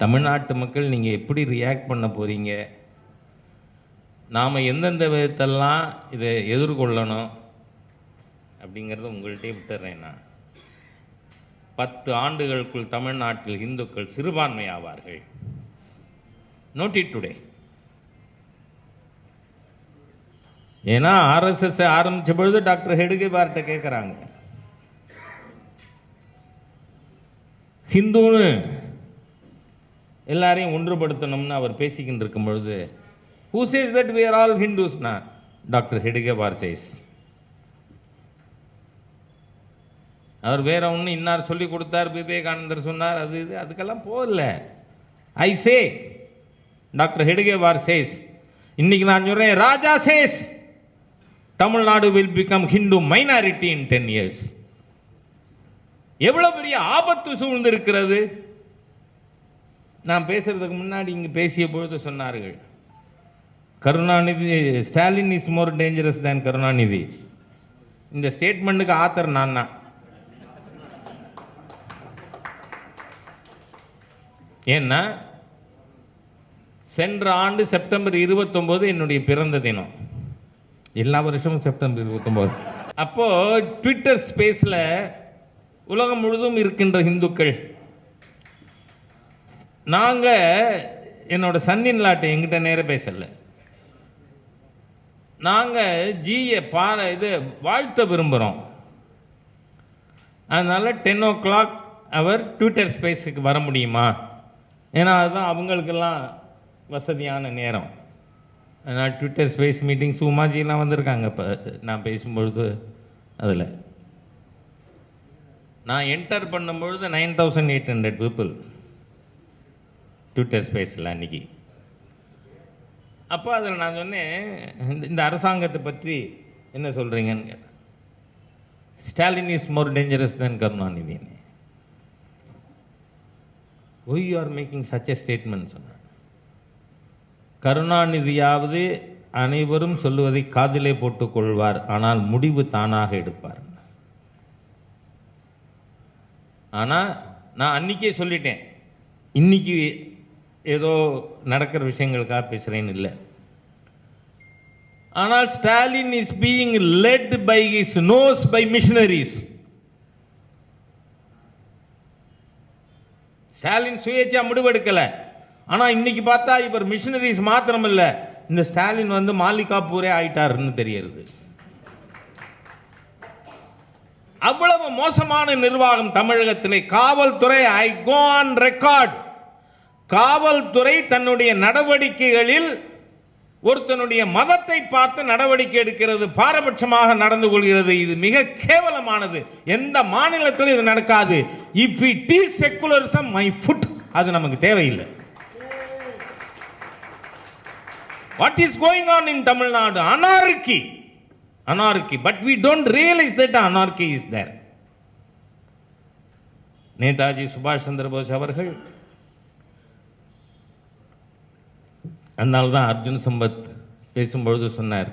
தமிழ்நாட்டு மக்கள் நீங்கள் எப்படி ரியாக்ட் பண்ண போகிறீங்க நாம் எந்தெந்த விதத்தெல்லாம் இதை எதிர்கொள்ளணும் அப்படிங்கிறத உங்கள்கிட்டே விட்டுறேன் நான். பத்து ஆண்டுகளுக்குள் தமிழ்நாட்டில் இந்துக்கள் சிறுபான்மை ஆவார்கள் நோட் இட் டுடே ஏன்னா ஆர்எஸ்எஸ் ஆரம்பிச்ச பொழுது டாக்டர் ஹெடுகே பார்ட்ட கேட்குறாங்க ஹிந்துன்னு எல்லாரையும் ஒன்றுபடுத்தணும்னு அவர் பேசிக்கிட்டு இருக்கும் பொழுது who says that we all ஹிந்துஸ்னா doctor ஹெடுகே பார்சேஸ் அவர் வேற ஒன்று இன்னார் சொல்லி கொடுத்தார் விவேகானந்தர் சொன்னார் அது இது அதுக்கெல்லாம் போகல. ஐ சே டாக்டர் ஹெடுகே வார்சேஸ் இன்னைக்கு நான் சொல்றேன் Raja says Tamil Nadu will become Hindu minority in ten years எவ்வளவு பெரிய ஆபத்து சூழ்ந்திருக்கிறது? நான் பேசுறதுக்கு முன்னாடி இங்கே பேசிய பொழுது சொன்னார்கள் Karunanidhi Stalin is more dangerous than Karunanidhi. இந்த ஸ்டேட்மெண்ட்டுக்கு ஆத்தர் நான் தான் ஏன்னா சென்ற ஆண்டு செப்டம்பர் 29 என்னுடைய பிறந்த தினம். எல்லா வருஷமும் செப்டம்பர் இருபத்தொம்போது. அப்போது ட்விட்டர் ஸ்பேஸில் உலகம் முழுதும் இருக்கின்ற இந்துக்கள் நாங்கள் என்னோட சன்னின் லாட்டை எங்கிட்ட நேர பேசலை. நாங்கள் ஜியை பார இது வாழ்த்த விரும்புகிறோம் அதனால் டென் ஓ கிளாக் அவர் ட்விட்டர் ஸ்பேஸுக்கு வர முடியுமா? ஏன்னா அதுதான் அவங்களுக்கெல்லாம் வசதியான நேரம். அதனால் ட்விட்டர் ஸ்பேஸ் மீட்டிங் சுமாஜிலாம் வந்திருக்காங்க இப்போ. நான் பேசும்பொழுது அதில். நான் என்டர் பண்ணும்பொழுது nine thousand eight hundred people Twitter ஸ்பேஸில் அன்னைக்கு. அப்போ அதில் நான் சொன்னேன் இந்த- இந்த அரசாங்கத்தை பற்றி என்ன சொல்கிறீங்கன்னு கேட்டேன். Stalin is more dangerous than Karunanidhi why you are making such a statement சொன்னார் கருணாநிதியாவது அனைவரும் சொல்லுவதை காதிலே போட்டுக்கொள்வார் ஆனால் முடிவு தானாக எடுப்பார். ஆனால் நான் அன்னைக்கே சொல்லிட்டேன். இன்னைக்கு ஏதோ நடக்கிற விஷயங்களுக்காக பேசுகிறேன்னு இல்லை. ஆனால் Stalin is being led by his nose by missionaries Stalin சுயேட்சா முடிவெடுக்கல. ஆனால் இன்னைக்கு பார்த்தா இவர் மிஷினரிஸ் மாத்திரம் இல்லை இந்த ஸ்டாலின் வந்து மாலிகாப்பூரே ஆயிட்டாருன்னு தெரியுது அவ்வளவு மோசமான நிர்வாகம் தமிழகத்திலே. காவல்துறை ஐ கோ ஆன் ரெக்கார்ட் காவல்துறை தன்னுடைய நடவடிக்கைகளில் ஒருத்தனுடைய மதத்தை பார்த்து நடவடிக்கை எடுக்கிறது பாரபட்சமாக நடந்து கொள்கிறது. இது மிக கேவலமானது. எந்த மாநிலத்திலும் இது நடக்காது. If it is secularism my foot அது நமக்கு தேவையில்லை. What is going on in Tamil Nadu anarchy anarchy but we don't realise that anarchy is there Netaji சுபாஷ் சந்திர போஸ் அவர்கள் அதனால தான் அர்ஜுன் சம்பத் பேசும்பொழுது சொன்னார்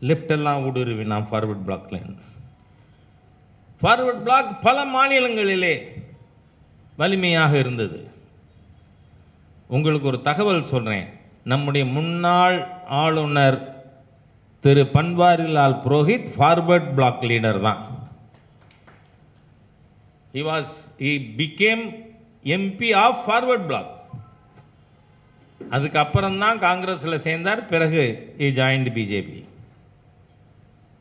லெஃப்ட் எல்லாம் ஊடுருவி நான் ஃபார்வர்ட் பிளாக்ல ஃபார்வர்ட் பிளாக் பல மாநிலங்களிலே வலிமையாக இருந்தது. உங்களுக்கு ஒரு தகவல் சொல்கிறேன் நம்முடைய முன்னாள் ஆளுநர் Thiru Banwarilal Purohit forward bloc leader தான். He was he became MP of forward bloc அதுக்கப்புறம் தான் காங்கிரஸில் சேர்ந்தார் பிறகு இ ஜாயின்ட் பிஜேபி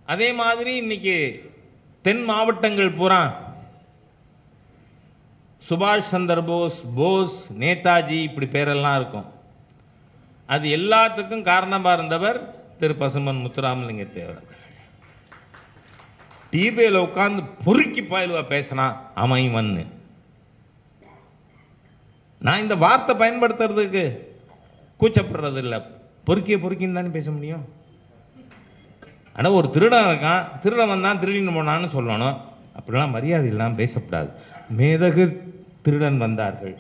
அதே மாதிரி இன்னைக்கு தென் மாவட்டங்கள் பூரா சுபாஷ் சந்திர போஸ் போஸ் நேதாஜி இப்படி பேரெல்லாம் இருக்கும். அது எல்லாத்துக்கும் காரணமாக இருந்தவர் திரு பசுமன் முத்துராமலிங்க தேவர் டிபியில் உட்கார்ந்து பொறுக்கி பாயலுவா பேசினா அவன் நான் இந்த வார்த்தை பயன்படுத்துறதுக்கு கூச்சப்படுறது இல்லை பொறுக்கிய பொறுக்கின்னு தானே பேச முடியும்? ஆனால் ஒரு திருடன் இருக்கான். திருடன் வந்தான் திருடின்னு போனான்னு சொல்லணும். அப்படிலாம் மரியாதை இல்லாமல் பேசக்கூடாது மேதகு திருடன் வந்தார்கள்.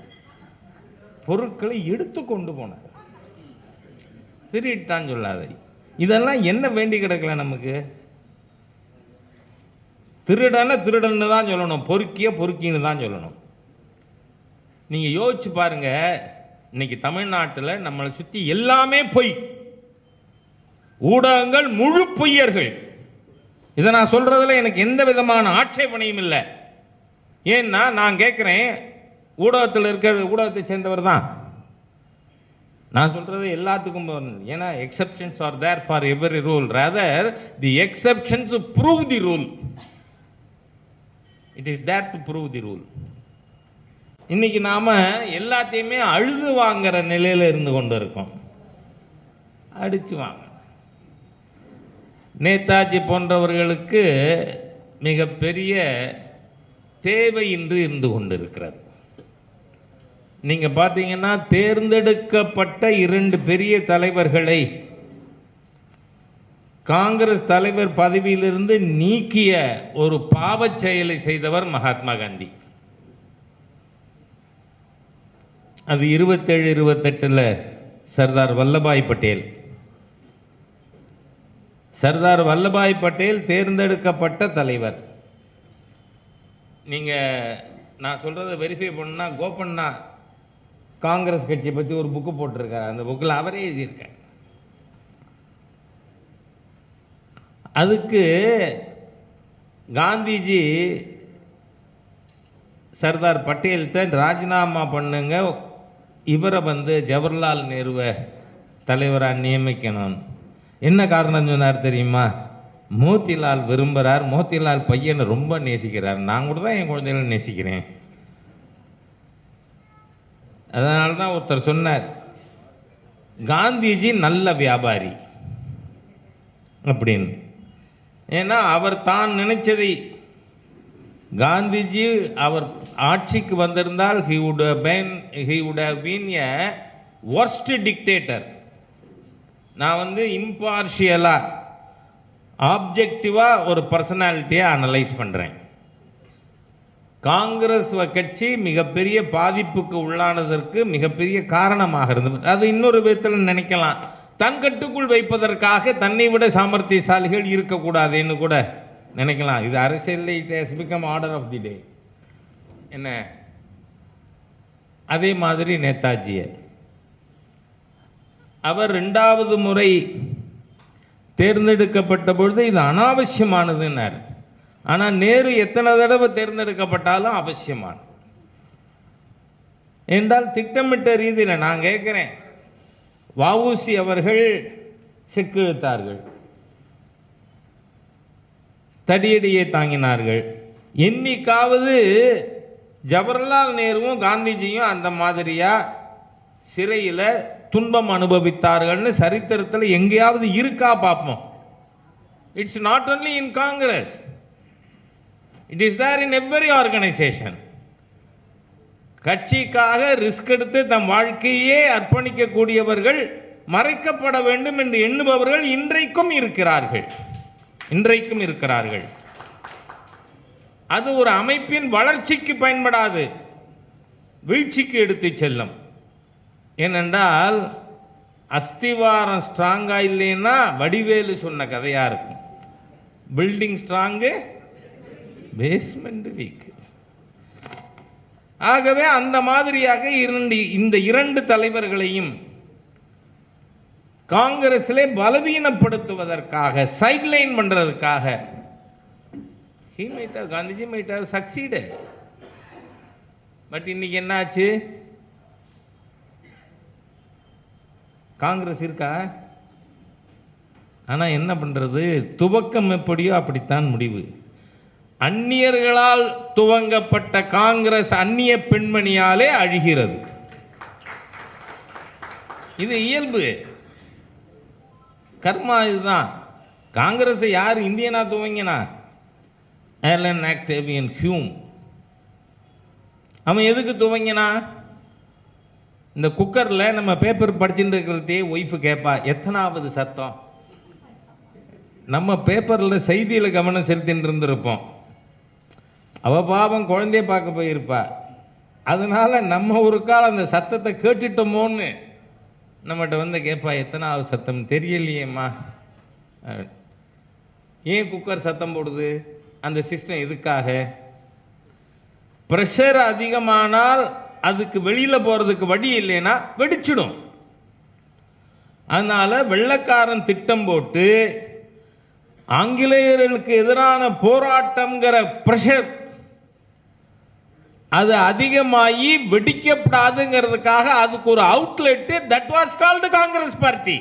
பொருட்களை எடுத்து கொண்டு போனார். திருடித்தான் சொல்லாத. இதெல்லாம் என்ன வேண்டி கிடக்கல நமக்கு? திருடனை திருடன்னு தான் சொல்லணும். பொறுக்கிய பொறுக்கின்னு தான் சொல்லணும். நீங்கள் யோசிச்சு பாருங்க. இன்னைக்கு தமிழ்நாட்டில் நம்மளை சுற்றி எல்லாமே பொய். ஊடகங்கள் முழு பொய்யர்கள். இதை நான் சொல்றதுல எனக்கு எந்த விதமான ஆட்சேபனையும் இல்லை. ஏன்னா நான் கேட்குறேன் ஊடகத்தில் இருக்கிற ஊடகத்தை சேர்ந்தவர் தான். நான் சொல்றது எல்லாத்துக்கும் ஏன்னா exceptions are there for every rule rather the exceptions prove the rule it is there to prove the rule இன்னைக்கு நாம எல்லாத்தையுமே அழுது வாங்குற நிலையில இருந்து கொண்டு இருக்கோம். அடிச்சு வாங்க. நேதாஜி போன்றவர்களுக்கு மிகப்பெரிய தேவை இன்று இருந்து கொண்டிருக்கிறது. நீங்க பார்த்தீங்கன்னா தேர்ந்தெடுக்கப்பட்ட இரண்டு பெரிய தலைவர்களை காங்கிரஸ் தலைவர் பதவியிலிருந்து நீக்கிய ஒரு பாவச் செயலை செய்தவர் மகாத்மா காந்தி. அது இருபத்தேழு இருபத்தெட்டில் சர்தார் வல்லபாய் பட்டேல். சர்தார் வல்லபாய் பட்டேல் தேர்ந்தெடுக்கப்பட்ட தலைவர். நீங்கள் நான் சொல்கிறத வெரிஃபை பண்ணா கோபண்ணா காங்கிரஸ் கட்சியை பற்றி ஒரு புக்கு போட்டிருக்கார். அந்த புக்கில் அவரே எழுதியிருக்கார். அதுக்கு காந்திஜி சர்தார் பட்டேல்கிட்ட ராஜினாமா பண்ணுங்க இவரை வந்து ஜவஹர்லால் நேருவை தலைவராக நியமிக்கணும். என்ன காரணம் சொன்னார் தெரியுமா? மோத்திலால் விரும்புகிறார் மோத்திலால் பையனை ரொம்ப நேசிக்கிறார். நான் கூட தான் என் குழந்தைகளை நேசிக்கிறேன். அதனால தான் ஒருத்தர் சொன்னார் காந்திஜி நல்ல வியாபாரி. அப்படின்னு. ஏன்னா அவர் தான் நினைச்சதை காந்திஜி அவர் ஆட்சிக்கு வந்திருந்தால் he would have he would been a worst dictator நான் வந்து இம்பார்ஷியலாக ஆப்ஜெக்டிவாக ஒரு பர்சனாலிட்டியை அனலைஸ் பண்ணுறேன் காங்கிரஸ் கட்சி மிகப்பெரிய பாதிப்புக்கு உள்ளானதற்கு மிகப்பெரிய காரணமாக இருந்தது. அது இன்னொரு விதத்தில் நினைக்கலாம். தன் கட்டுக்குள் வைப்பதற்காக தன்னை விட சாமர்த்தியசாலிகள் இருக்கக்கூடாதுன்னு கூட நினைக்கலாம். இது அரசியலில் it has become order of the day என்ன? அதே மாதிரி நேதாஜியை. அவர் ரெண்டாவது முறை தேர்ந்தெடுக்கப்பட்ட பொழுது இது அனாவசியமானதுன்னார். ஆனால் நேரு எத்தனை தடவை தேர்ந்தெடுக்கப்பட்டாலும் அவசியமான என்றால் திட்டமிட்ட ரீதியில் நான் கேட்குறேன். வஉசி அவர்கள் செக்கு இழுத்தார்கள் தடியடியை தாங்கினார்கள். என்னைக்காவது ஜவஹர்லால் நேருவும் காந்திஜியும் அந்த மாதிரியா சிறையில் துன்பம் அனுபவித்தார்கள்னு சரித்திரத்தில் எங்கேயாவது இருக்கா பார்ப்போம் it's not only in Congress it is there in every organisation கட்சிக்காக ரிஸ்க் எடுத்து தம் வாழ்க்கையே அர்ப்பணிக்கக்கூடியவர்கள் மறைக்கப்பட வேண்டும் என்று எண்ணுபவர்கள் இன்றைக்கும் இருக்கிறார்கள். இன்றைக்கும் இருக்கிறார்கள். அது ஒரு அமைப்பின் வளர்ச்சிக்கு பயன்படாது. வீழ்ச்சிக்கு எடுத்து செல்லும். ஏனென்றால் அஸ்திவாரம் ஸ்ட்ராங்கா இல்லைன்னா வடிவேலு சொன்ன கதையா இருக்கும். பில்டிங் ஸ்ட்ராங்கு பேஸ்மெண்ட் வீக் ஆகவே அந்த மாதிரியாக இரண்டு இந்த இரண்டு தலைவர்களையும் காங்கிரஸிலே பலவீனப்படுத்துவதற்காக சைட்லைன் பண்ணுறதுக்காக he might Gandhiji might have succeeded. But இன்னைக்கு என்னாச்சு? காங்கிரஸ் இருக்கா? ஆனால் என்ன பண்றது? துவக்கம் எப்படியோ அப்படித்தான் முடிவு. அந்நியர்களால் துவங்கப்பட்ட காங்கிரஸ் அந்நிய பெண்மணியாலே அழிகிறது. இது இயல்பு. கர்மா இதுதான். காங்கிரஸை யார் இந்தியனா துவங்கினா? ஏர்லன் ஆக்டேவியன் ஹியூம் அவன் எதுக்கு துவங்கினா? இந்த குக்கரில் நம்ம பேப்பர் படிச்சுட்டு இருக்கிறதே ஒய்ஃபு கேட்பா எத்தனாவது சத்தம்? நம்ம பேப்பரில் செய்தியில் கவனம் செலுத்தின்னு இருந்திருப்போம். அவ பாவம் குழந்தைய பார்க்க போயிருப்பா. அதனால் நம்ம ஒரு காலம் அந்த சத்தத்தை கேட்டுட்டோமோன்னு. நம்மகிட்ட வந்து கேட்பா எத்தனாவது சத்தம்? தெரியலையேம்மா. ஏன் குக்கர் சத்தம் போடுது? அந்த சிஸ்டம் எதுக்காக? ப்ரெஷர் அதிகமானால் அதுக்கு வெளியில் போகிறதுக்கு வழி இல்லைன்னா வெடிச்சிடும். அதனால் வெள்ளக்காரன் திட்டம் போட்டு ஆங்கிலேயர்களுக்கு எதிரான போராட்டங்கிற ப்ரெஷர் அது அதிகமாகி வெடிக்கப்படாதுங்கிறதுக்காக அதுக்கு ஒரு outlet that was called Congress party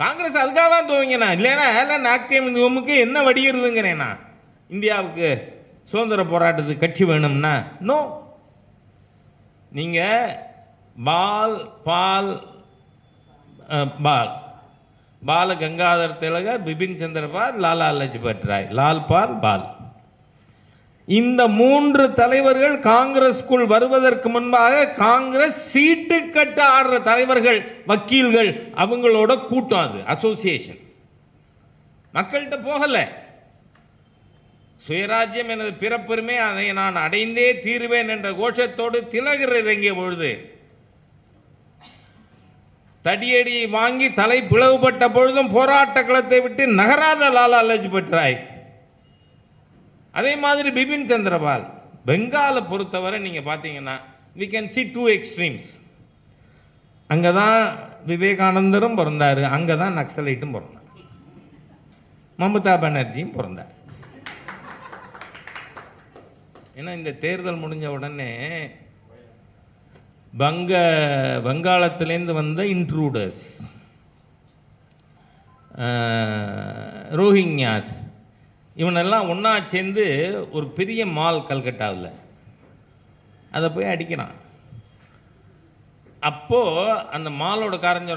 Congress அதுக்காக தான் துவங்கினா. இல்லைன்னா ஏலன் ஆக்டிவமுக்கு என்ன வடிகிறதுங்கிறேனா இந்தியாவுக்கு சுதந்திர போராட்டத்துக்கு கட்சி வேணும்னா நோ நீங்கள் பால் பால் பால். பால கங்காதர் திலகர் பிபின் சந்திரபால் லாலா லஜ்பத் ராய். லால் பால் பால். இந்த மூன்று தலைவர்கள் காங்கிரஸ்க்குள் வருவதற்கு முன்பாக காங்கிரஸ் சீட்டு கட்ட ஆடுற தலைவர்கள் வக்கீல்கள் அவங்களோட கூட்டம் அது அசோசியேஷன் மக்கள்கிட்ட போகல. சுயராஜ்யம் எனது பிறப்புரிமை அதை நான் அடைந்தே தீருவேன் என்ற கோஷத்தோடு திலகர் இறங்கிய பொழுது தடியடி வாங்கி தலை பிளவுபட்ட பொழுதும் போராட்ட களத்தை விட்டு நகராத லாலா லஜ்பட் ராய் அதே மாதிரி பிபின் சந்திரபால் பெங்காலை பொறுத்தவரை நீங்கள் பார்த்தீங்கன்னா we can see two extremes அங்கே தான் விவேகானந்தரும் பிறந்தாரு அங்கே தான் நக்சலைட்டும் பிறந்தார். மமதா பானர்ஜியும் பிறந்தார். ஏன்னா இந்த தேர்தல் முடிஞ்ச உடனே வங்க வங்காளத்திலேருந்து வந்த இன்ட்ரூடர்ஸ் ரோஹிங்யாஸ் இவனெல்லாம் ஒன்றா சேர்ந்து ஒரு பெரிய மால் கல்கட்டாவில். அதை போய் அடிக்கிறான். அப்போது அந்த மாலோட காரன்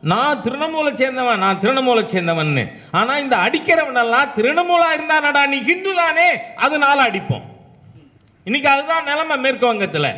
நான் திருணமூலை சேர்ந்தவன் நான் திருணமூலை சேர்ந்தவன்னு. ஆனால் இந்த அடிக்கிறவனெல்லாம் திருணமூலாக இருந்தானடா நீ ஹிந்து தானே அதனால அடிப்போம். இன்னைக்கு அதுதான் நிலைமை மேற்கு வங்கத்தில்.